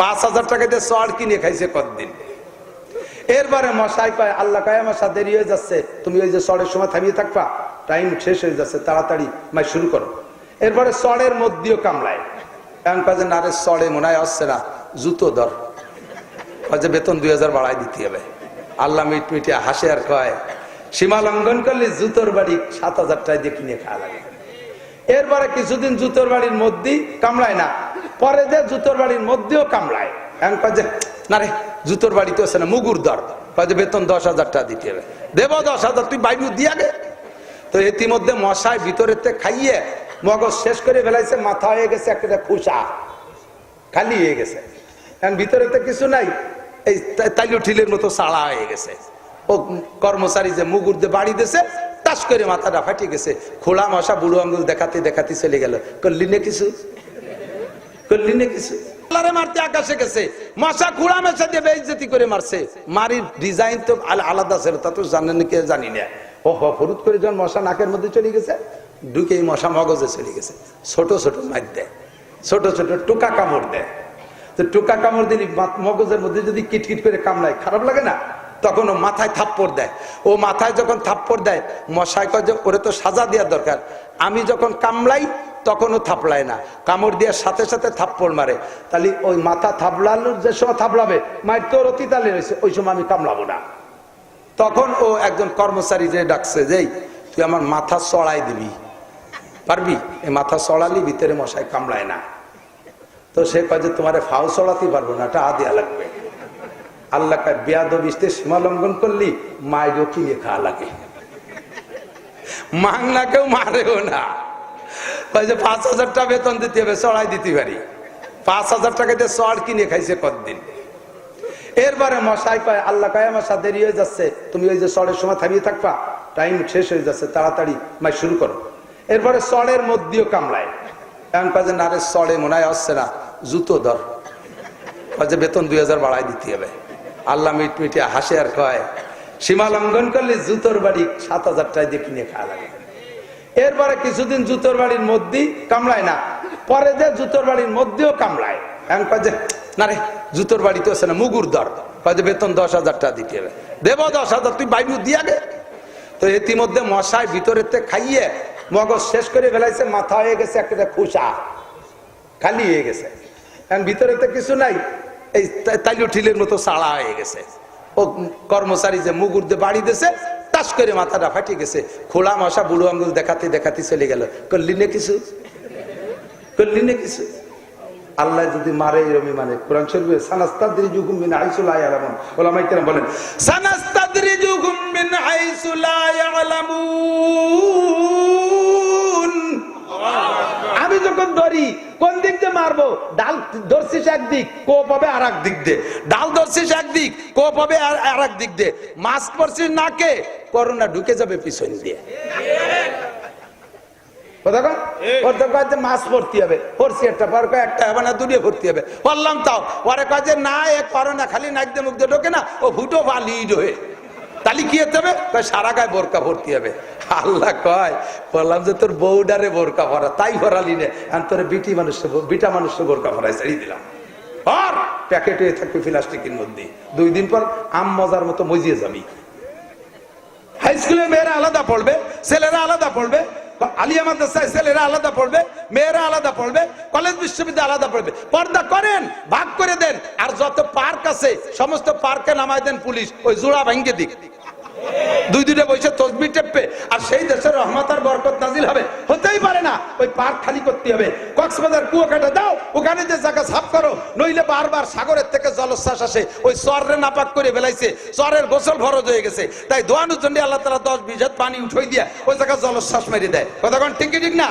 পাঁচ হাজার টাকা দিয়ে চড় কিনে খাইছে কতদিন? এরপরে মশাই কয়, আল্লাহ কয় মশা দেরি হয়ে যাচ্ছে। তুমি ওই যে চড়ের সময় থামিয়ে থাকবা টাইম শেষ হয়ে যাচ্ছে, তাড়াতাড়ি মাই শুরু করো। এরপরে চড়ের মধ্যেও কামলায়। এমন যে নারে চড়ে মনে হয় আসছে না, জুতো ধর। যে, বেতন দুই হাজার বাড়াই দিতে হবে। আল্লাহ মিট মিটিয়ে হাসে আর কয়, সীমা লঙ্ঘন করলে জুতোর বাড়ি সাত হাজার টাকা দিয়ে কিনে খাওয়া লাগে। এরপরে কিছুদিন জুতোর বাড়ির মধ্যেই কামড়ায় না পরে যে জুতোর বাড়ির মধ্যেও কামড়ায়। এমন কয় না রে, জুতোর বাড়িতে আছে না, মুগুর দর। কয় যে, বেতন দশ হাজার টাকা দিতে হবে। দেব দশ হাজার, তুই বাইবু দিয়া গে তো ইতিমধ্যে মশায় ভিতরেতে খাইয়ে মগজ শেষ করে ফেলাইছে, মাথা হয়ে গেছে একটা খুশা, খালি হয়ে গেছে। এখন ভিতরে তো কিছু নাই, এই তাইলু ঠিলের মতো সাড়া হয়ে গেছে। ও কর্মচারী যে মুগুর দিয়ে বাড়ি দিছে, তাস করে মাথাটা ফাটিয়ে গেছে। খোলা মশা বুড়ো আঙ্গুল দেখাতে দেখাতে চলে গেল। করলি না কিছু? মশা মেশা দিয়ে করে মারছে। মারির ডিজাইন তো আলাদা জানি না। ও করে যখন মশা নাকের মধ্যে চলে গেছে, ঢুকেই মশা মগজে চলে গেছে। ছোট ছোট মার দেয়। ছোট ছোট টোকা কামড় দেয়। তো টোকা কামড় দিলি মগজের মধ্যে যদি কিটকিট করে কামড়ায়, খারাপ লাগে না? তখন ও মাথায় থাপ্পড় দেয়। ও মাথায় যখন থাপ্পড় দেয় মশাই কয় যে, ওরে তো সাজা দেওয়ার দরকার। আমি যখন কামড়াই তখনও থাপলায় না। কামড় দেওয়ার সাথে সাথে থাপ্পড় মারে। তাহলে ওই মাথা থাপড়ানোর যে সময় থাপলাবে মায়ের তোর অতি তালে রয়েছে, ওই সময় আমি কামলাবো না। তখন ও একজন কর্মচারী যে ডাকছে, যেই, তুই আমার মাথা চড়াই দিবি। পারবি? এই মাথা চড়ালি ভিতরে মশাই কামড়ায় না। তো সে যে, তোমারে ফাও চড়াতেই পারব না, এটা আদিয়া লাগবে। আল্লাহ কায় বেয়াদ বিস্তে সীমা লঙ্ঘন করলি মায়েরও কিনে খাওয়া লাগে। মাংনা কেউ মারেও না। যে পাঁচ বেতন দিতে হবে, চড়াই দিতে পারি। পাঁচ হাজার টাকা দিয়ে চড় কিনে খাইছে কতদিন? মশাই আল্লাহ কয় মশা দেরি হয়ে যাচ্ছে, তুমি ওই যে চড়ের সময় থামিয়ে থাকবা টাইম শেষ হয়ে যাচ্ছে, তাড়াতাড়ি মাই শুরু করো। এরপরে চড়ের মধ্যেও কামলায়। এমন যে নারে চড়ে মনে হয় আসছে না, জুতো ধর। যে, বেতন দুই হাজার বাড়াই দিতে হবে। আল্লাহ মিট মিটিয়ে হাসে আর কয়, সীমা লঙ্ঘন করলে জুতোর বাড়ি সাত হাজার টাকা দিয়ে কিনে খাওয়া লাগে। এরপরে কিছুদিন জুতোর বাড়ির মধ্যেই কামড়ায় না। পরে যে জুতোর বাড়ির মধ্যেও কামড়ায়। কয় যে, না রে, জুতোর বাড়িতে আছে না, মুগুর দর। কয় যে, বেতন দশ হাজার টাকা দিতে হবে। দেব দশ হাজার, তুই বাইবু দিয়া গে তো ইতিমধ্যে মশায় ভিতরেতে খাইয়ে মগজ শেষ করে ফেলাইছে, মাথা হয়ে গেছে একটা খুশা খালি হয়ে গেছে। এখন ভিতরে তো কিছু নাই, এই তাইলু ঠিলের মতো সাড়া হয়ে গেছে। ও কর্মচারী যে মুগুর দিয়ে বাড়ি দিছে তাস করে মাথাটা ফাটিয়ে গেছে। খোলা মশা বুড়ো আঙ্গুল দেখাতে দেখাতে চলে গেল। করলি না কিছু? করলি না কিছু? আল্লাহ যদি মারে এরমি মানে। কোরআন শরীফে, সানাস্তাদ্রি জুকুম মিন হাইসু লা ইয়ালামুন। ওলামাই কেরাম বলেন, সানাস্তাদ্রি জুকুম মিন হাইসু লা ইয়ালামুন। আমি যখন ধরি কোন দিক দিয়ে মারবো? ডাল ধরছিস একদিক কোপ হবে আর এক দিক দিয়ে। ডাল ধরছিস একদিক কোপ হবে আর এক দিক দিয়ে। মাস্ক পরছিস নাকে করোনা ঢুকে যাবে পিছন দিয়ে। বললাম তাও। ওরে কয় যে না এ করোনা খালি নাক মুখ ঢোকে না ও তাহলে কি হতে হবে? সারা গায়ে বোরকা ভর্তি হবে। আল্লাহ কয়, বললাম যে তোর বউডারে বোরকা ভরা তাই ভরালি নে। তোর বিটি মানুষ বিটা মানুষ বোরকা ভরাই ছাড়িয়ে দিলাম। আর থাকবে প্লাস্টিকের মধ্যে। দুই দিন পর আম মজার মতো মজিয়ে যাবি। হাই স্কুলের মেয়েরা আলাদা পড়বে, ছেলেরা আলাদা পড়বে, আলিয়া মাদ্রাসায় ছেলেরা আলাদা পড়বে, মেয়েরা আলাদা পড়বে, কলেজ বিশ্ববিদ্যালয় আলাদা পড়বে। পর্দা করেন, ভাগ করে দেন, আর যত পার্ক আছে, সমস্ত পার্কে নামাই দেন পুলিশ, ওই জোড়া ভাঙ্গে দিক। দুই দুইটা বসে তসবি টেপবে আর সেই দেশের রহমত আর বরকত নাজিল হবে। হতেই পারে না, ওই পার্ক খালি করতে হবে। কক্সবাজার কুয়াকাটা দাও, ওখানে যে জায়গা সাফ করো, নইলে বারবার সাগরের থেকে জলোচ্ছ্বাস আসে। ওই চরের নাপাক করে ফেলাইছে, চরের গোসল ফরজ হয়ে গেছে। তাই দোয়ানোর জন্য আল্লাহ তালা দশ বিশ পানি উঠাই দিয়ে ওই জায়গা জলোচ্ছ্বাস মেরে দেয়। কথা কোন, ঠিক ঠিক না?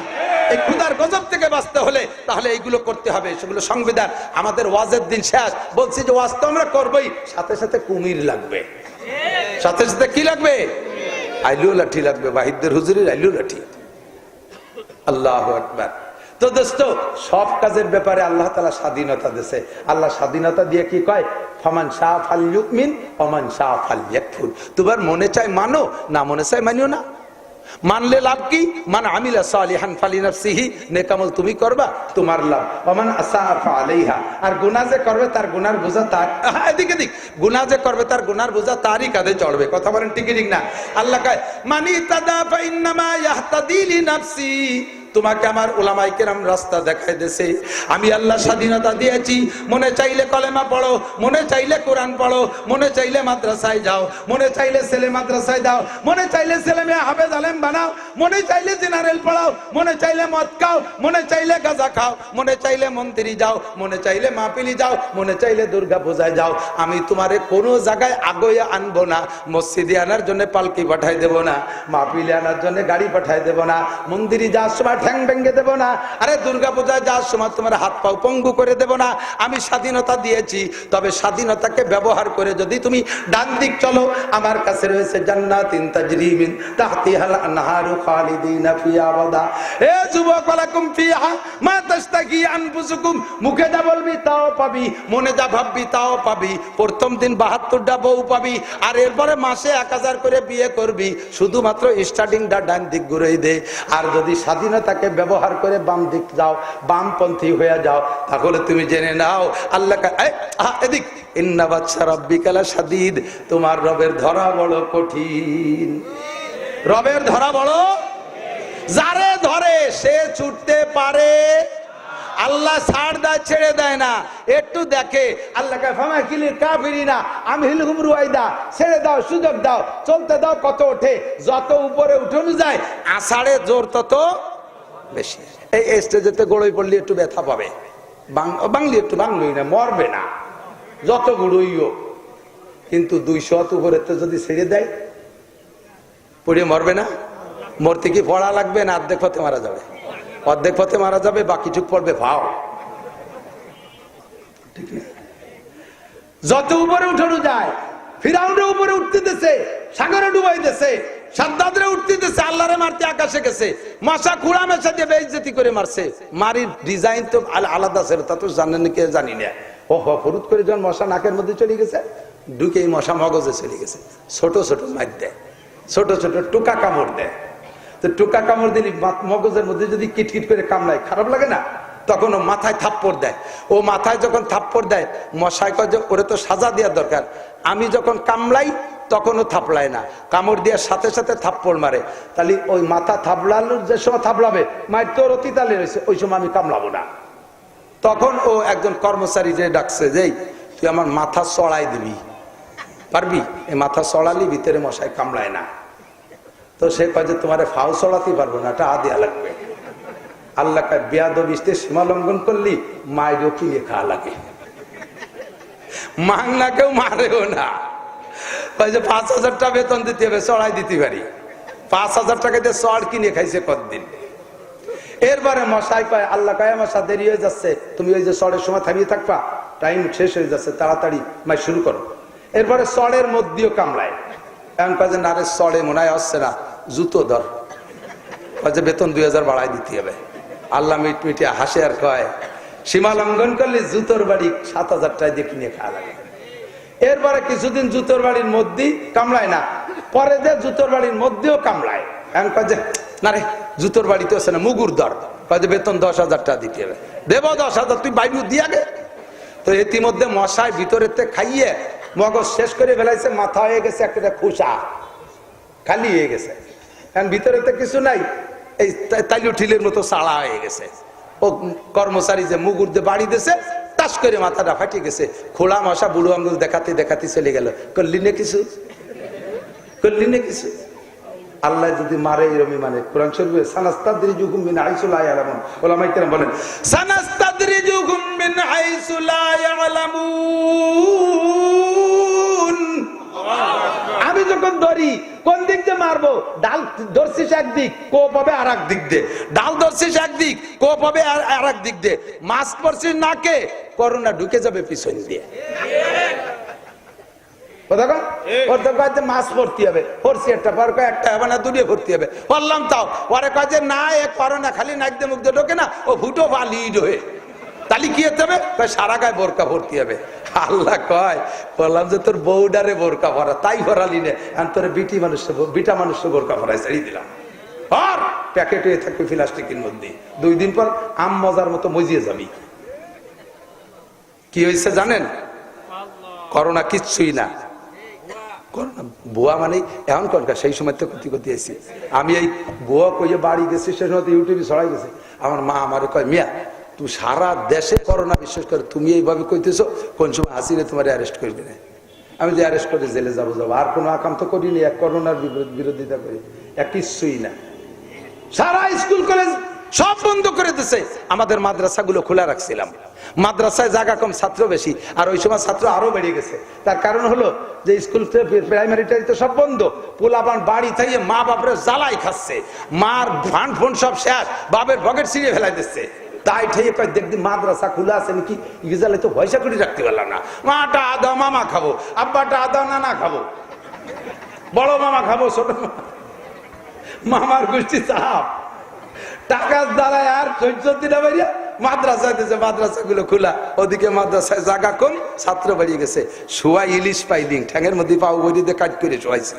এই ক্ষুদার গজব থেকে বাঁচতে হলে তাহলে এইগুলো করতে হবে, সেগুলো সংবিধান। আমাদের ওয়াজের দিন শেষ। বলছি যে ওয়াজ তো আমরা করবোই, সাথে সাথে কুমির লাগবে। সাথে সাথে কি লাগবে? আইলু লাঠি লাগবে বাহিদদের হুজুরের আইলু লাঠি। আল্লাহ একবার তো দোস্ত, সব কাজের ব্যাপারে আল্লাহ তালা স্বাধীনতা দিছে আল্লাহ স্বাধীনতা দিয়ে কি কয়? ফমান শাহ ফাল মিন ফমান শাহ ফাল তোমার মনে চাই মানো, না মনে চায় মানিও না। মানলে লাভ কি? মান আমিলা সালিহান নেকামল তুমি করবা, তোমার লাভ। অমান আলাইহা, আর গুনা যে করবে তার গুনার বোঝা তার এদিক এদিক। গুনাহ যে করবে তার গুনার বোঝা তারই কাঁধে চড়বে। কথা বলেন ঠিক ঠিক না? আল্লাহ কয়, মানি তাদা ফাইন্নামা ইয়াহতাদি লিনাফসি। তোমাকে আমার ওলামাই কেরাম রাস্তা দেখাই দেছে আমি আল্লাহ স্বাধীনতা দিয়েছি মনে চাইলে কলেমা পড়ো মনে চাইলে কোরআন পড়ো মনে চাইলে মাদ্রাসায় যাও মনে চাইলে ছেলে মাদ্রাসায় দাও মনে চাইলে ছেলে মেয়ে হাফেজ আলেম বানাও মনে চাইলে জেনারেল পড়াও মনে চাইলে মদ খাও মনে চাইলে গাঁজা খাও মনে চাইলে মন্দিরে যাও মনে চাইলে মাপিলি যাও মনে চাইলে দুর্গা পূজায় যাও আমি তোমারে কোনো জায়গায় আগয়ে আনব না মসজিদে আনার জন্য পালকি পাঠাই দেব না মাপিলে আনার জন্য গাড়ি পাঠাই দেব না মন্দিরে যাওয়ার সময় ঠ্যাং ভেঙে দেব না। আরে দুর্গা পূজায় যাওয়ার সময় তোমার হাত পাও পঙ্গু করে দেব না। আমি স্বাধীনতা দিয়েছি, তবে স্বাধীনতাকে ব্যবহার করে যদি তুমি ডান দিক চলো, আমার কাছে রয়েছে মা মুখে যা বলবি তাও পাবি, মনে যা ভাববি তাও পাবি, প্রথম দিন বাহাত্তরটা বউ পাবি, আর এরপরে মাসে এক হাজার করে বিয়ে করবি, শুধুমাত্র স্টার্টিংটা ডান দিক ঘুরেই দে। আর যদি স্বাধীনতাকে ব্যবহার করে বাম দিক যাও, বামপন্থী হয়ে যাও, তাহলে তুমি জেনে নাও আল্লাহ এদিক। ইন্না বাচ্চা রব্বিকালা সাদিদ তোমার রবের ধরা বড় কঠিন। রবের ধরা বড়? যারে ধরে সে ছুটতে পারে। আল্লাহ ছাড় দেয়, ছেড়ে দেয় না। একটু দেখে, আল্লাহ ফামা কিলি কাফিরি না আমি হিলহুম রুয়াইদা ছেড়ে দাও, সুযোগ দাও, চলতে দাও কত ওঠে, যত উপরে উঠানো যায়, আষাঢ়ে জোর তত বেশি। এই স্টেজেতে গড়ই পড়লে একটু ব্যথা পাবে। বাংলি একটু বাংলই না, মরবে না। যত গুড়ইও কিন্তু দুইশো উপরে তো যদি ছেড়ে দেয়, পড়ে মরবে না। মরতে কি পড়া লাগবে না? অর্ধেক পথে মারা যাবে। অর্ধেক পথে মারা যাবে, বাকিটুক পড়বে, ভাও। যত উপরে উঠানো যায় ফিরাউনের উপরে উঠতে দিছে সাগরে ডুবাই দিছে সাদ্দাদরে উঠতে দিছে আল্লাহরে মারতে আকাশে গেছে। মশা কুড়া মেশা দিয়ে বেইজ্জতি করে মারছে। মারির ডিজাইন তো আলাদা ছিল, তা তো জানেন কে জানি না। ও হ হরুদ করে যখন মশা নাকের মধ্যে চলে গেছে ঢুকে এই মশা মগজে চলে গেছে। ছোট ছোট মার দেয়। ছোট ছোট টুকা কামড় দেয়। তো টুকা কামড় দিলে মগজের মধ্যে যদি কিটকিট করে কামড়ায়, খারাপ লাগে না? তখন ও মাথায় থাপ্পড় দেয়। ও মাথায় যখন থাপ্পড় দেয় মশাই কয় যে, ওরে তো সাজা দেওয়ার দরকার। আমি যখন কামলাই তখনও থাপলায় না। কামড় দেওয়ার সাথে সাথে থাপ্পড় মারে। তাহলে ওই মাথা থাপড়ানোর যে সময় থাপলাবে মায়ের তোর অতি তালে রয়েছে, ওই সময় আমি কামড়াবো না। তখন ও একজন কর্মচারী যে ডাকছে, যেই, তুই আমার মাথা চড়াই দিবি। পারবি? এই মাথা চড়ালি ভিতরে মশাই কামড়ায় না। তো সে কয় যে, তোমার ফাও চড়াতে পারব না, এটা আদিয়া লাগবে। আল্লাহ বেয়াদ বিস্তে সীমা লঙ্ঘন করলি, মায়েরও কিনে খাওয়া লাগে। মাংনা কেউ মারেও না। কয় যে পাঁচ হাজার টাকা বেতন দিতে হবে, চড়াই দিতে পারি। পাঁচ হাজার টাকা দিয়ে চড় কিনে খাইছে কতদিন? এরপরে মশাই কয়, আল্লাহ কয় মশা, দেরি হয়ে যাচ্ছে। তুমি ওই যে চড়ের সময় থামিয়ে থাকবা, টাইম শেষ হয়ে যাচ্ছে, তাড়াতাড়ি মাই শুরু করো। এরপরে চড়ের মধ্যেও কামড়ায়। এমন কয় নারে চড়ে মনে হয় আসছে না, জুতো ধর। যে, বেতন দুই হাজার বাড়াই দিতে হবে। আল্লাহ মিট মিটিয়ে হাসে আর কয়, সীমা লঙ্ঘন করলে জুতোর বাড়ি সাত হাজার টাকা দিয়ে কিনে খাওয়া লাগে। এরপরে কিছুদিন জুতোর বাড়ির মধ্যেই কামড়ায় না। পরে যে জুতোর বাড়ির মধ্যেও কামড়ায়। এমন কয় না রে, জুতোর বাড়িতে আছে না, মুগুর দর। যে, বেতন দশ হাজার টাকা দিতে হবে। দেবো দশ হাজার, তুই বাইরে দিয়া গে তো ইতিমধ্যে মশায় ভিতরেতে খাইয়ে মগজ শেষ করে ফেলাইছে, মাথা হয়ে গেছে একটা খুশা খালি হয়ে গেছে। কারণ ভিতরেতে কিছু নাই, এই তা- তাইলু ঠিলের মতো সাড়া হয়ে গেছে। ও কর্মচারী যে মুগুর দিয়ে বাড়ি দিছে তাস করে মাথাটা ফাটিয়ে গেছে। খোলা মশা বুড়ো আঙ্গুল দেখাতে দেখাতে চলে গেল। করলি না কিছু? করলি না কিছু? আল্লাহ যদি মারে এরমি মানে। কোরআন শরীফে সানাস্তাদ্রি জুকুম মিন হাইসু লা ইয়ালামুন। ওলামায়ে কেরাম বলেন সানাস্তাদ্রি জুকুম মিন হাইসু লা ইয়ালামুন। আমি যখন ধরি কোন দিক দিয়ে মারবো? ডাল ধরছিস একদিক কোপ হবে আর এক দিক দিয়ে। ডাল ধরছিস একদিক কোপ হবে আর এক দিক দিয়ে। মাছ পড়ছিস নাকে করোনা ঢুকে যাবে পিছন দিয়ে। ওর তো কয় যে মাছ ভর্তি হবে। ভরছি একটা পর কয় একটা হবে না দুটিয়ে ভর্তি হবে। বললাম তাও পরে কয় যে না এ করোনা খালি নাক দিয়ে মুখ দিয়ে ঢোকে না ও ফুটো বা লিড তাহলে কি হতে হবে? সারা গায়ে বোরকা ভর্তি হবে। আল্লাহ কয়, বললাম যে তোর বউডারে বোরকা ভরা তাই ভরালি নে। আর তোর বিটি মানুষ বিটা মানুষ বোরকা ভরাই ছেড়ে দিলাম। আর থাকবে প্লাস্টিকের মধ্যে। দুই দিন পর আম মজার মতো মজিয়ে যাবি। কি হয়েছে জানেন? করোনা কিচ্ছুই না। করোনা, বুয়া মানে এমন কনকা সেই সময় তো ক্ষতি করতে এসেছি আমি এই বুয়া কইয়ে বাড়ি গেছি সে সময় ইউটিউবে ছড়াই গেছে। আমার মা আমারে কয়, মিয়া তুই সারা দেশে করোনা বিশ্বাস করে, তুমি এইভাবে কইতেছ, কোন সময় হাসিলে তোমার অ্যারেস্ট করবে না আমি যে অ্যারেস্ট করে জেলে যাব যাব। আর কোনো আকাম তো করিনি, এক করোনার বিরোধিতা করি। এক কিছুই না। সারা স্কুল, কলেজ সব বন্ধ করে দিছে। আমাদের মাদ্রাসাগুলো খোলা রাখছিলাম। মাদ্রাসায় জায়গা কম, ছাত্র বেশি। আর ওই সময় ছাত্র আরও বেড়ে গেছে। তার কারণ হলো যে স্কুল প্রাইমারিটাই তো সব বন্ধ। পোলাবান বাড়ি থেকে মা বাপরে জ্বালাই খাচ্ছে। মার ফান্ড ফন্ড সব শেষ। বাপের পকেট ছিঁড়ে ফেলাই দিচ্ছে। তাই ঠেয়ে কয় দেখবি মাদ্রাসা খোলা আছে নাকি ইগজালে তো পয়সা করে রাখতে পারলাম না। মাটা আদা মামা খাব। আব্বাটা আদা নানা খাব। বড় মামা খাব, ছোট মামা। মামার গোষ্ঠী সাহাব। টাকার দ্বারায় আর সহ্য দিনা বাড়িয়া মাদ্রাসায় দিয়েছে মাদ্রাসা গুলো খোলা। ওদিকে মাদ্রাসায় জায়গা কম, ছাত্র বাড়িয়ে গেছে। শোয়া ইলিশ পাইলিং, ঠ্যাঙের মধ্যে পাও বই দিয়ে কাজ করে শোয়াইছে।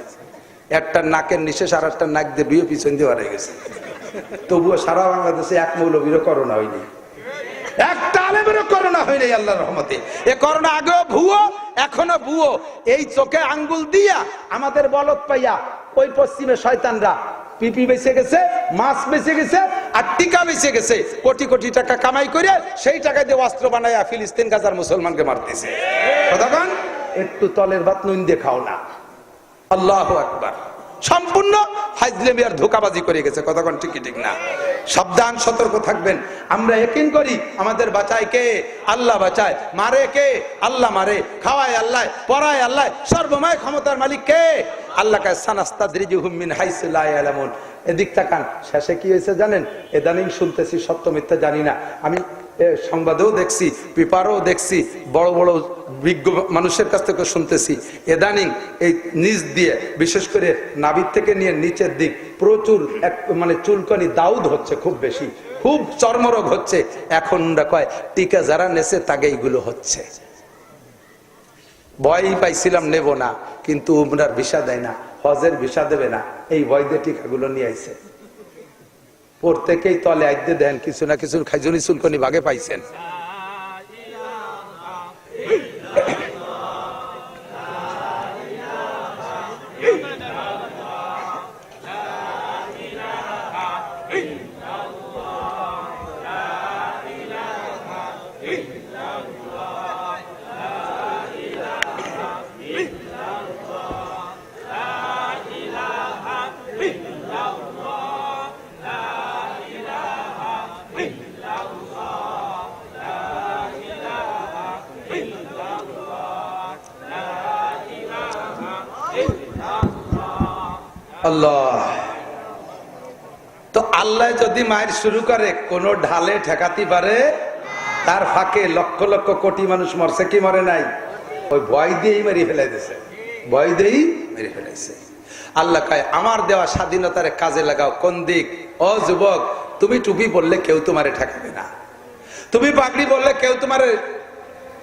একটা নাকের নিশেষ আর একটা নাক দিয়ে বিয়ে পিছন দিয়ে হারাই গেছে। তবুও সারা বাংলাদেশে এক মৌলবীরও করোনা হয়নি। একটা আলেমেরও করোনা হয়নি আল্লাহর রহমতে। এ করোনা আগেও ভুয়ো, এখনও ভুয়ো। এই চোখে আঙ্গুল দিয়া আমাদের বলত পাইয়া, ওই পশ্চিমে শয়তানরা পিপি বেঁচে গেছে, মাছ বেঁচে গেছে, আর টিকা বেঁচে গেছে। কোটি কোটি টাকা কামাই করে সেই টাকা দিয়ে অস্ত্র বানাইয়া ফিলিস্তিন গাজার মুসলমানকে মারতেছে। একটু তলের বাত নুন দেখাও না। আল্লাহ আকবার। সম্পূর্ণ হাজলেমি আর ধোকাবাজি করে গেছে। কতক্ষণ ঠিকই ঠিক না? সাবধান, সতর্ক থাকবেন। আমরা একিন করি। আমাদের বাঁচায় কে? আল্লাহ বাঁচায়। মারে কে? আল্লাহ মারে। খাওয়ায় আল্লাহ, পড়ায় আল্লাহ। সর্বময় ক্ষমতার মালিক কে? আল্লাহ এদিক তাকান। শেষে কি হয়েছে জানেন? এদানিং শুনতেছি, সত্য মিথ্যা জানি না। আমি সংবাদেও দেখছি, পেপারও দেখছি, বড় বড় বিজ্ঞ মানুষের কাছ থেকে শুনতেছি। এদানিং এই নিচ দিয়ে, বিশেষ করে নাভির থেকে নিয়ে নিচের দিক, প্রচুর এক মানে চুলকানি দাউদ হচ্ছে খুব বেশি, খুব চর্মরোগ হচ্ছে। এখন কয় টিকা যারা নেছে তাকে এইগুলো হচ্ছে। ভয় পাইছিলাম, নেব না, কিন্তু উমরার ভিসা দেয় না, হজের ভিসা দেবে না, এই ভয় দিয়ে টিকাগুলো নিয়ে আইছে। প্রত্যেকেই তলে আইতে দেন কিছু না কিছু খাইজুনি চুলকনি ভাগে পাইছেন। আল্লাহ। তো আল্লাহ যদি মায়ের শুরু করে, কোন ঢালে ঠেকাতে পারে, তার ফাঁকে লক্ষ লক্ষ কোটি মানুষ মরছে, কি মরে নাই? ওই ভয় দিয়েই মেরে ফেলাই দিছে। ভয় দিয়েই মেরে ফেলাইছে। আল্লাহ কয়, আমার দেওয়া স্বাধীনতার কাজে লাগাও, কোন দিক? ও যুবক, তুমি টুপি বললে কেউ তোমারে ঠেকাবে না। তুমি পাগড়ি বললে কেউ তোমারে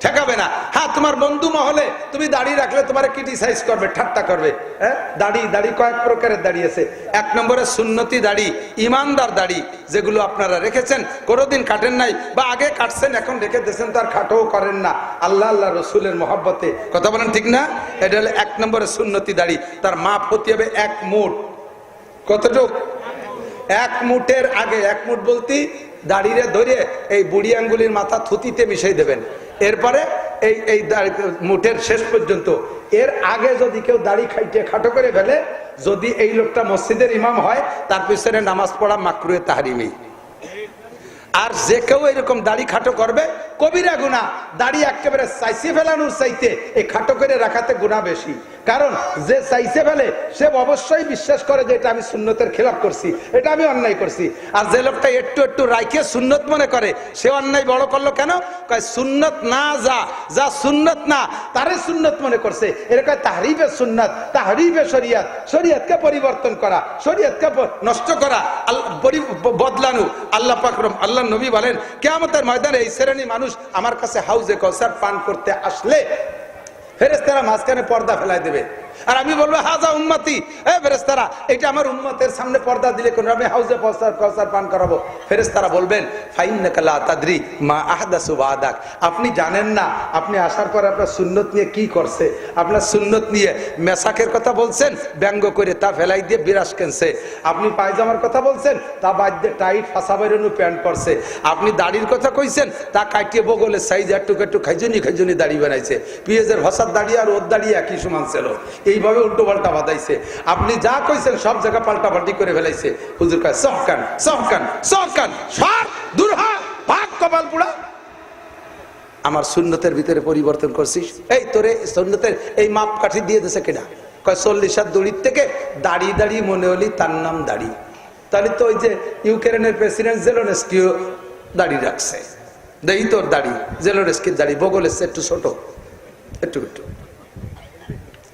ঠেকাবে না। হ্যাঁ তোমার বন্ধু মহলে তুমি দাড়ি রাখলে তোমার ক্রিটিসাইজ করবে, ঠাট্টা করবে। হ্যাঁ দাড়ি দাড়ি কয়েক প্রকারের দাড়ি আছে। এক নম্বরে সুন্নতি দাড়ি, ইমানদার দাড়ি, যেগুলো আপনারা রেখেছেন, কোনোদিন কাটেন নাই বা আগে কাটছেন, এখন রেখে দিয়েছেন তার খাটোও করেন না। আল্লাহ আল্লাহ রসুলের মহব্বতে। কথা বলেন ঠিক না? এটা হলো এক নম্বরে সুন্নতি দাড়ি। তার মাপ হতে হবে এক মুঠ। কতটুক? এক মুঠের আগে, এক মুঠ বলতে দাড়িরে ধরে এই বুড়ি আঙ্গুলির মাথা থুতিতে মিশাই দেবেন। এরপরে এই এই মুঠের শেষ পর্যন্ত। এর আগে যদি কেউ দাড়ি খাইতে খাটো করে ফেলে, যদি এই লোকটা মসজিদের ইমাম হয়, তার পিছনে নামাজ পড়া মাকরুয়ে তাহারিমি। আর যে কেউ এরকম দাড়ি খাটো করবে, কবিরা গুণা দাড়ি একেবারে চাইছে ফেলানোর চাইতে এই খাটো করে রাখাতে গুণা বেশি। কারণ যে চাইছে ফেলে, সে অবশ্যই বিশ্বাস করে যে এটা আমি সুন্নতের খেলাপ করছি, এটা আমি অন্যায় করছি। আর যে লোকটা একটু একটু রাইকে সুন্নত মনে করে, সে অন্যায় বড় করল কেন? কয়, সুন্নত না যা যা সুন্নত না, তারে সুন্নত মনে করছে। এরকম তাহরিফের সুন্নত, তাহরিফে শরিয়াত, শরিয়াতকে পরিবর্তন করা, শরিয়াতকে নষ্ট করা বদলানো। আল্লাহ পাকরম আল্লাহ নবী বলেন কেমতের ময়দানে এই শ্রেণি মানুষ আমার কাছে হাউজে কৌসার পান করতে আসলে ফেরেস্তারা মাঝখানে পর্দা ফেলাই দেবে। আর আমি বলব, হাজা উম্মতি, এ ফেরেস্তারা এটা আমার উম্মতের সামনে পর্দা দিলে কোন আমি হাউজে পৌঁছার কৌসার পান করাবো? ফেরেস্তারা বলবেন ফাইন্নাকালা তাদরি মা আহদাসু বাদাক আপনি জানেন না, আপনি আসার পর আপনার সুন্নত নিয়ে কি করছে? আপনার সুন্নত নিয়ে মেসাকের কথা বলছেন, ব্যঙ্গ করে তা ফেলাই দিয়ে বিরাস কেনছে? আপনি পায়জামার কথা বলছেন, তা বাদ দিয়ে টাইট ফাঁসা বেরোনো প্যান্ট করছে আপনি দাড়ির কথা কইছেন, তা কাটিয়ে বগলের সাইজ একটু একটু খাইজনি খাইজনি দাড়ি বানাইছে। পিঁয়াজের ভাষার দাঁড়িয়ে আর ওর দাঁড়িয়ে একই সমান ছিল। এইভাবে উল্টো পাল্টা বাদাইছে আপনি যা কইছেন সব জায়গা পাল্টা পাল্টি করে ফেলাইছে। হুজুর কয় সহকান সহকান সহকান সব দূর হ, ভাগ কপাল পুরা আমার সুন্নতের ভিতরে পরিবর্তন করছিস? এই তোরে সুন্নতের এই মাপ কাঠি দিয়ে দিছে কেনা কয়, চল্লিশ হাত দড়ির থেকে দাঁড়িয়ে দাঁড়িয়ে মনে হলি তার নাম দাড়ি। তাহলে তো ওই যে ইউক্রেনের প্রেসিডেন্ট জেলোনেস্কিও দাড়ি রাখছে। দেই তোর দাড়ি, জেলোনেস্কির দাড়ি বগল এসছে একটু ছোট। একটু একটু।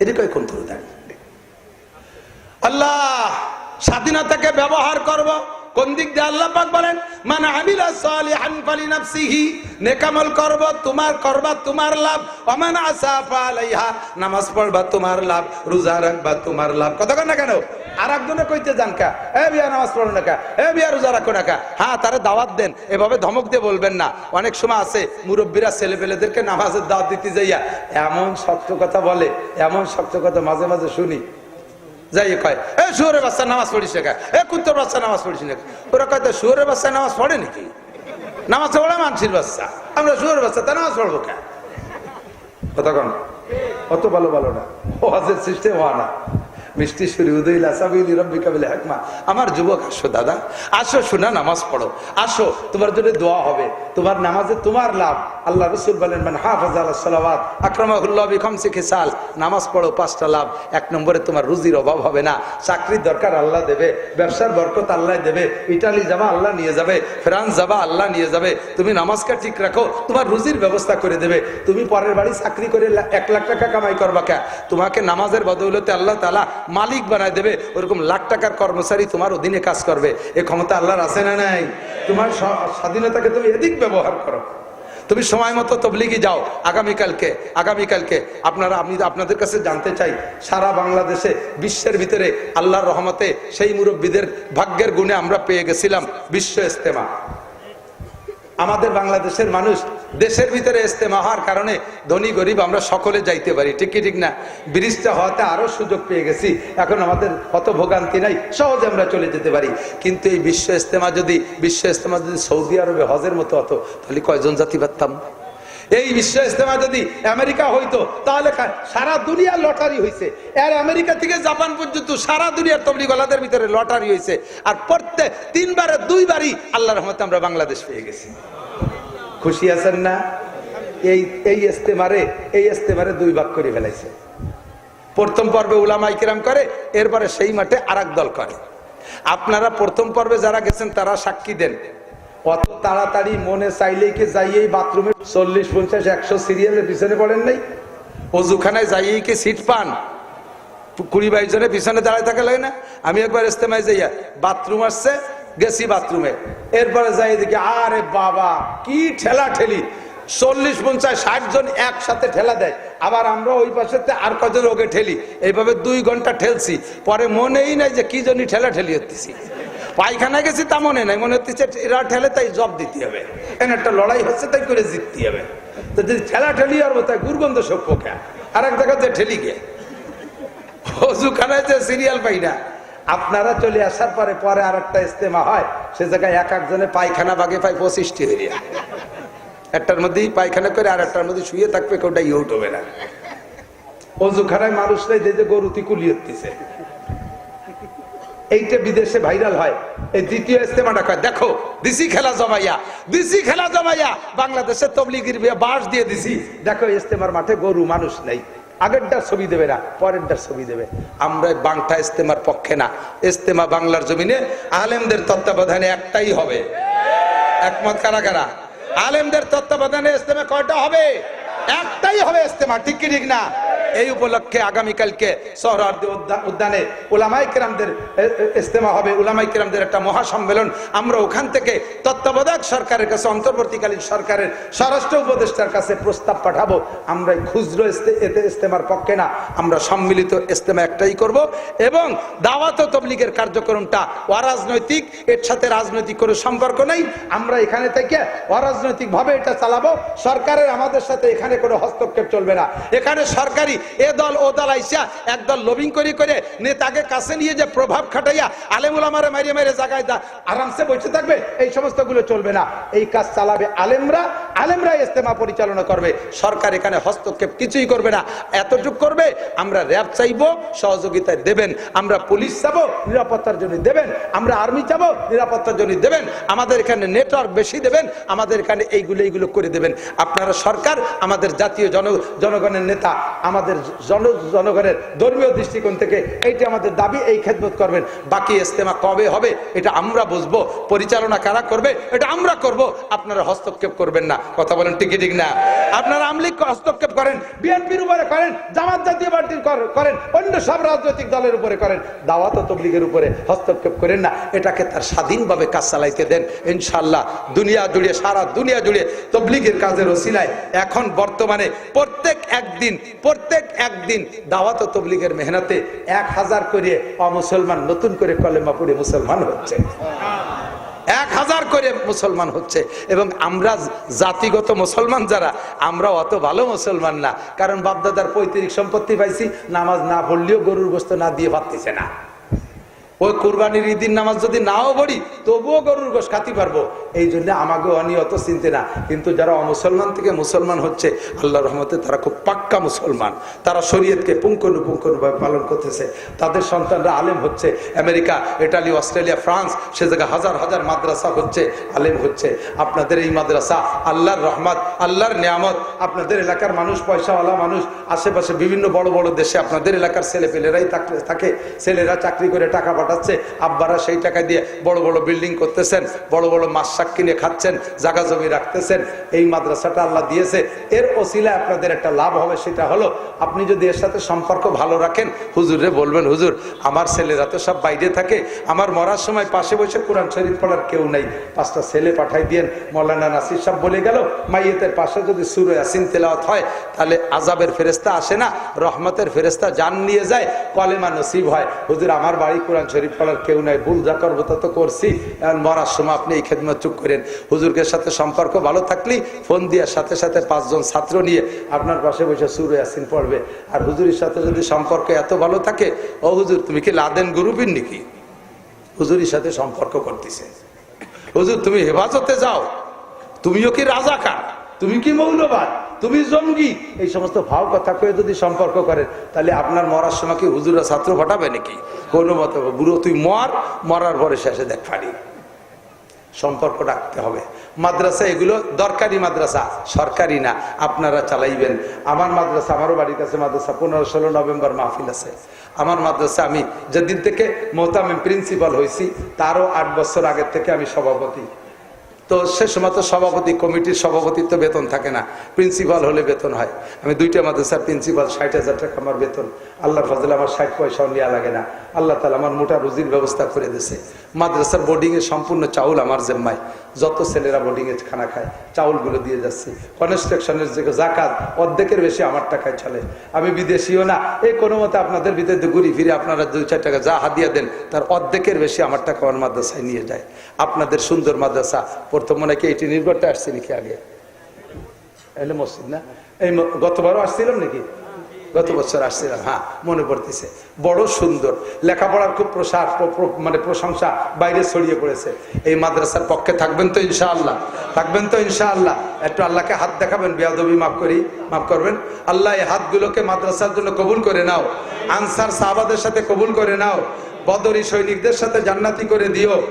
এটি কয় কোন তোর দাড়ি আল্লাহ স্বাধীনতাকে ব্যবহার করব। কোন দিক দিয়ে আল্লাহ পাক বলেন মানে আমিলা সালিহান ফালি নাফসিহি নেকামল করব, তোমার করবা তোমার লাভ। ওমান আসাফা আলাইহা নামাজ পড়বা তোমার লাভ, রোজা রাখবা তোমার লাভ। কথা না কেন? আর একজনে কইতে যান কা, এ বিয়া নামাজ পড়ো না কা, এ বিয়া রোজা রাখো না কা হ্যাঁ তারে দাওয়াত দেন। এভাবে ধমক দিয়ে বলবেন না। অনেক সময় আছে, মুরব্বীরা ছেলে পেলেদেরকে নামাজের দাওয়াত দিতে যাইয়া এমন শক্ত কথা বলে, এমন শক্ত কথা মাঝে মাঝে শুনি। যাই কয়, এ শুয়োরের বাচ্চা নামাজ পড়িস না এ কুত্তর বাচ্চা নামাজ পড়িস না ওরা কয়, তো বাচ্চা নামাজ পড়ে নাকি? নামাজ পড়ে মানসির বাচ্চা। আমরা শুয়োরের বাচ্চা, তা নামাজ পড়ব কে কথা কন অত ভালো ভালো না। ও সিস্টেম হওয়া না। মিষ্টি সুরি উদয় লাসাবিলি রব্বিকা বলে আমার যুবক, আসো দাদা, আসো, শোনা, নামাজ পড়ো। আসো, তোমার জন্য দোয়া হবে। তোমার নামাজে তোমার লাভ। আল্লাহ রসুল বলেন মানে হাফাজ আল্লাহ সালাবাদ আক্রমাহুল্লাহ শিখে সাল নামাজ পড়ো, পাঁচটা লাভ। এক নম্বরে তোমার রুজির অভাব হবে না। চাকরির দরকার আল্লাহ দেবে, ব্যবসার বরকত আল্লাহ দেবে, ইটালি যাবা আল্লাহ নিয়ে যাবে, ফ্রান্স যাবা আল্লাহ নিয়ে যাবে। তুমি নামাজকে ঠিক রাখো, তোমার রুজির ব্যবস্থা করে দেবে। তুমি পরের বাড়ি চাকরি করে এক লাখ টাকা কামাই করবা কে? তোমাকে নামাজের বদৌলতে আল্লাহ তালা মালিক বানায় দেবে, ওরকম লাখ টাকার কর্মচারী তোমার অধীনে কাজ করবে। এ ক্ষমতা আল্লাহর আছে না নাই? তোমার স্বাধীনতাকে তুমি এদিক ব্যবহার করো। তুমি সময় মতো তবলিগি যাও, আগামীকালকে আগামীকালকে। আপনারা, আমি আপনাদের কাছে জানতে চাই, সারা বাংলাদেশে, বিশ্বের ভিতরে আল্লাহর রহমতে সেই মুরব্বীদের ভাগ্যের গুণে আমরা পেয়ে গেছিলাম বিশ্ব ইস্তেমা আমাদের বাংলাদেশের মানুষ দেশের ভিতরে ইস্তেমা হওয়ার কারণে ধনী, গরিব আমরা সকলে যাইতে পারি। ঠিক ঠিক না? ব্রিজটা হওয়াতে আরও সুযোগ পেয়ে গেছি। এখন আমাদের অত ভোগান্তি নাই, সহজে আমরা চলে যেতে পারি। কিন্তু এই বিশ্ব ইস্তেমা যদি, বিশ্ব ইস্তেমা যদি সৌদি আরবে হজের মতো হতো, তাহলে কয়জন জাতি পারতাম এই বিশ্ব ইস্তেমা যদি আমেরিকা হইতো, তাহলে সারা দুনিয়া লটারি হয়েছে আর আমেরিকা থেকে জাপান পর্যন্ত সারা দুনিয়ার তবলিগলাদের ভিতরে লটারি হয়েছে আর প্রত্যেক তিনবারে, দুইবারই আল্লাহ রহমতে আমরা বাংলাদেশ পেয়ে গেছি। খুশি আছেন না? এই এই ইস্তেমারে এই ইস্তেমারে দুই ভাগ করে ফেলাইছে। প্রথম পর্বে উলামাই কিরাম করে, এরপরে সেই মাঠে আর দল করে। আপনারা প্রথম পর্বে যারা গেছেন, তারা সাক্ষী দেন। অত তাড়াতাড়ি মনে চাইলেই কি যাইয়েই বাথরুমে? চল্লিশ, পঞ্চাশ, একশো সিরিয়ালের পিছনে পড়েন নাই? অজুখানায় যাইয়েই কি সিট পান? কুড়ি বাইশ জনের পিছনে দাঁড়ায় থাকা লাগে না? আমি একবার ইস্তেমায় যাইয়া বাথরুম আসছে, গেছি বাথরুমে। এরপরে যাই দেখি, আরে বাবা, কি ঠেলা ঠেলি চল্লিশ, পঞ্চাশ, ষাট জন একসাথে ঠেলা দেয়। আবার আমরা ওই পাশে আর কজন ওকে ঠেলি? এইভাবে দুই ঘণ্টা ঠেলছি। পরে মনেই নাই যে কি জনই ঠেলা ঠেলি হতেছি পায়খানা গেছি তা মনে নাই, মনে হচ্ছে এরা ঠেলে তাই জব দিতে হবে। এন একটা লড়াই হচ্ছে, তাই করে জিততে হবে। তো যদি ঠেলা ঠেলি আর তাই দুর্গন্ধ সভ্য খা আর এক জায়গাতে ঠেলি গে অজুখানায় যে সিরিয়াল পাই না। আপনারা চলে আসার পরে পরে আর একটা ইস্তেমা হয়, সে জায়গায় এক একজনে পায়খানা বাগে পায় পঁচিশটি হরিয়া একটার মধ্যেই পায়খানা করে আর একটার মধ্যে শুয়ে থাকবে কেউটা ইয়ে উঠবে না। অজুখানায় মানুষরাই যে যে গরুতি কুলিয়ে দিতেছে। এইটা বিদেশে ভাইরাল হয়। এই দ্বিতীয় ইস্তেমাটা কয়, দেখো দিসি খেলা জমাইয়া দিসি খেলা জমাইয়া, বাংলাদেশে তবলিগির বাঁশ দিয়ে দিছি। দেখো ইস্তেমার মাঠে গরু মানুষ নেই। আগেরটার ছবি দেবে না পরেরটার ছবি দেবে। আমরা বাংটা ইস্তেমার পক্ষে না। ইস্তেমা বাংলার জমিনে আলেমদের তত্ত্বাবধানে একটাই হবে। একমত কারা কারা? আলেমদের তত্ত্বাবধানে ইস্তেমা কয়টা হবে? একটাই হবে ইস্তেমা, ঠিক কি ঠিক না? এই উপলক্ষে আগামীকালকে সোহরাওয়ার্দী উদ্যানে ওলামাই কিরামদের ইস্তেমা হবে। ওলামাই কিরামদের একটা মহাসম্মেলন। আমরা ওখান থেকে তত্ত্বাবধায়ক সরকারের কাছে, অন্তর্বর্তীকালীন সরকারের স্বরাষ্ট্র উপদেষ্টার কাছে প্রস্তাব পাঠাবো। আমরা খুচরো এতে ইস্তেমার পক্ষে না। আমরা সম্মিলিত ইস্তেমা একটাই করব। এবং দাওয়াত তবলিগের কার্যক্রমটা অরাজনৈতিক। এর সাথে রাজনৈতিক কোনো সম্পর্ক নেই। আমরা এখানে থেকে অরাজনৈতিক ভাবে এটা চালাবো। সরকারের আমাদের সাথে এখানে কোনো হস্তক্ষেপ চলবে না। এখানে সরকারি এ দল, ও দল আইসা একদল লবিং করে করে নেতাকে কাছে নিয়ে যে প্রভাব খাটাইয়া আলেমুল আমারে মারিয়ে মেরে জায়গায় দা আরামসে বসে থাকবে, এই সমস্তগুলো চলবে না। এই কাজ চালাবে আলেমরা আলেমরা ইস্তেমা পরিচালনা করবে। সরকার এখানে হস্তক্ষেপ কিছুই করবে না। এতটুক করবে, আমরা র্যাব চাইব, সহযোগিতায় দেবেন। আমরা পুলিশ চাবো, নিরাপত্তার জন্য দেবেন। আমরা আর্মি চাবো, নিরাপত্তার জন্য দেবেন। আমাদের এখানে নেটওয়ার্ক বেশি দেবেন, আমাদের এখানে এইগুলো এইগুলো করে দেবেন। আপনারা সরকার, আমাদের জাতীয় জন জনগণের নেতা, আমাদের জন, জনগণের ধর্মীয় দৃষ্টিকোণ থেকে এইটা আমাদের দাবি, এই খেদমত করবেন। বাকি ইস্তেমা কবে হবে, এটা আমরা বুঝব। পরিচালনা কারা করবে, এটা আমরা করব। আপনারা হস্তক্ষেপ করবেন না। কথা বলেন ঠিক ঠিক না? আপনারা আমলিক হস্তক্ষেপ করেন, বিএনপির উপরে করেন, জামাত জাতীয় পার্টির করেন, অন্য সব রাজনৈতিক দলের উপরে করেন। দাওয়াত তবলিগের উপরে হস্তক্ষেপ করেন না। এটাকে তার স্বাধীনভাবে কাজ চালাইতে দেন ইনশাল্লাহ দুনিয়া জুড়ে, সারা দুনিয়া জুড়ে তবলিগের কাজের ওসিলায় এখন বর্তমানে প্রত্যেক একদিন, প্রত্যেক একদিন দাওয়াত তবলিগের মেহনতে এক হাজার করে অমুসলমান নতুন করে কলেমা পড়ে মুসলমান হচ্ছে। এক হাজার করে মুসলমান হচ্ছে এবং আমরা জাতিগত মুসলমান যারা আমরা অত ভালো মুসলমান না। কারণ বাপদাদার পৈতৃক সম্পত্তি পাইছি, নামাজ না পড়লেও গরুর গোস্ত না দিয়ে পারতেছে না। ওই কোরবানির ঈদিন নামাজ যদি নাও পড়ি, তবুও গরুর গোস খাতি পারব। এই জন্য আমাকে অনিয়ত চিনতে না। কিন্তু যারা অমুসলমান থেকে মুসলমান হচ্ছে আল্লাহ রহমতে তারা খুব পাক্কা মুসলমান। তারা শরীয়তকে পুঙ্খানুপুঙ্খানুভাবে পালন করতেছে। তাদের সন্তানরা আলেম হচ্ছে। আমেরিকা, ইটালি, অস্ট্রেলিয়া, ফ্রান্স, সে জায়গায় হাজার হাজার মাদ্রাসা হচ্ছে, আলেম হচ্ছে। আপনাদের এই মাদ্রাসা আল্লাহর রহমত, আল্লাহর নিয়ামত। আপনাদের এলাকার মানুষ, পয়সাওয়ালা মানুষ, আশেপাশে বিভিন্ন বড় বড় দেশে আপনাদের এলাকার ছেলে পেলেরাই থাকে। ছেলেরা চাকরি করে টাকা পাঠাচ্ছে, আব্বারা সেই টাকা দিয়ে বড় বড় বিল্ডিং করতেছেন, বড় বড় মাছ শাক কিনে খাচ্ছেন, জাগা জমি রাখতেছেন, এই মাদ্রাসাটা আল্লাহ দিয়েছে। এর ওসিলায় আপনাদের একটা লাভ হবে, সেটা হলো আপনি যদি এর সাথে সম্পর্ক ভালো রাখেন, হুজুরে বলবেন, হুজুর, আমার ছেলেরা তো সব বাইরে থাকে, আমার মরার সময় পাশে বসে কোরআন শরীফ পড়ার কেউ নেই। পাঁচটা ছেলে পাঠাই দিয়েন, মৌলানা নাসির সাহেব বলে গেল, মাইয়েতের পাশে যদি সুরে আসিন তেলাওয়াত হয়, তাহলে আজাবের ফেরেস্তা আসে না, রহমতের ফেরেস্তা জান নিয়ে যায়, কলেমা নসিব হয়। হুজুর, আমার বাড়ি কোরআন পড়ার কেউ নাই, ভুল যা করব তা তো করছি। এখন মরার সময় আপনি এই খেদমত চুপ করেন। হুজুরকে সাথে সম্পর্ক ভালো থাকলেই ফোন দিয়ে সাথে সাথে পাঁচজন ছাত্র নিয়ে আপনার পাশে বসে সুরে আসিন পড়বে। আর হুজুরের সাথে যদি সম্পর্ক এত ভালো থাকে, ও হুজুর, তুমি কি লাদেন গ্রুপের নাকি? হুজুরের সাথে সম্পর্ক করতেছে। হুজুর, তুমি হেফাজতে যাও। তুমিও কি রাজাকার? তুমি কি মৌলবাদ? তুমি জঙ্গি। এই সমস্ত ভাব কথা কয়ে যদি সম্পর্ক করেন, তাহলে আপনার মরার সময় কি হুজুরা ছাত্র ঘটাবে নাকি? কোনো মতে, বুড়ো তুই মর, মরার পরে শেষে দেখ ফাড়ি সম্পর্ক রাখতে হবে। মাদ্রাসা এগুলো দরকারি মাদ্রাসা, সরকারি না, আপনারা চালাইবেন। আমার মাদ্রাসা, আমারও বাড়ির কাছে মাদ্রাসা, পনেরো ষোলো নভেম্বর মাহফিল আছে। আমার মাদ্রাসা, আমি যেদিন থেকে মোহতামিম প্রিন্সিপাল হয়েছি, তারও আট বছর আগের থেকে আমি সভাপতি। তো সে সময় তো সভাপতি, কমিটির সভাপতিত্ব বেতন থাকে না। প্রিন্সিপাল হলে বেতন হয়। আমি দুইটা মাদ্রাসার প্রিন্সিপাল ষাট হাজার টাকা আমার বেতন। আল্লাহ ফজলে আমার ষাট পয়সাও নেওয়া লাগে না। আল্লাহ তালা আমার মোটা রুজির ব্যবস্থা করে দিয়েছে। মাদ্রাসার বোর্ডিংয়ে সম্পূর্ণ চাউল আমার জেম্মায় যত ছেলেরা বোর্ডিংয়ে খানা খায়, চাউলগুলো দিয়ে যাচ্ছে। কনস্ট্রাকশনের যে জাকাত, অর্ধেকের বেশি আমার টাকায় চলে। আমি বিদেশিও না। এই কোনো মতে আপনাদের ভিতরে ঘুরি ফিরে আপনারা দুই, চার টাকা যা হাদিয়া দেন, তার অর্ধেকের বেশি আমার টাকা আমার মাদ্রাসায় নিয়ে যায়। আপনাদের সুন্দর মাদ্রাসা প্রথম মনে কি এটি নির্ভরটা আসছে নাকি আগে? এলে মসজিদ না? এই গতবারও আসছিলাম নাকি? গত বছর আসছিলাম হ্যাঁ মনে পড়তেছে। বড় সুন্দর। লেখাপড়ার খুব প্রসার, প্র- প্র- মানে প্রশংসা বাইরে ছড়িয়ে পড়েছে। এই মাদ্রাসার পক্ষে থাকবেন তো ইনশাআল্লাহ। থাকবেন তো ইনশাআল্লাহ। একটু আল্লাহকে হাত দেখাবেন, বিয়াদবি মাফ করি, মাফ করবেন। আল্লাহ এই হাতগুলোকে মাদ্রাসার জন্য কবুল করে নাও। আনসার সাহাবাদের সাথে কবুল করে নাও। বদরি সৈনিকদের সাথে জান্নাতি করে দিও।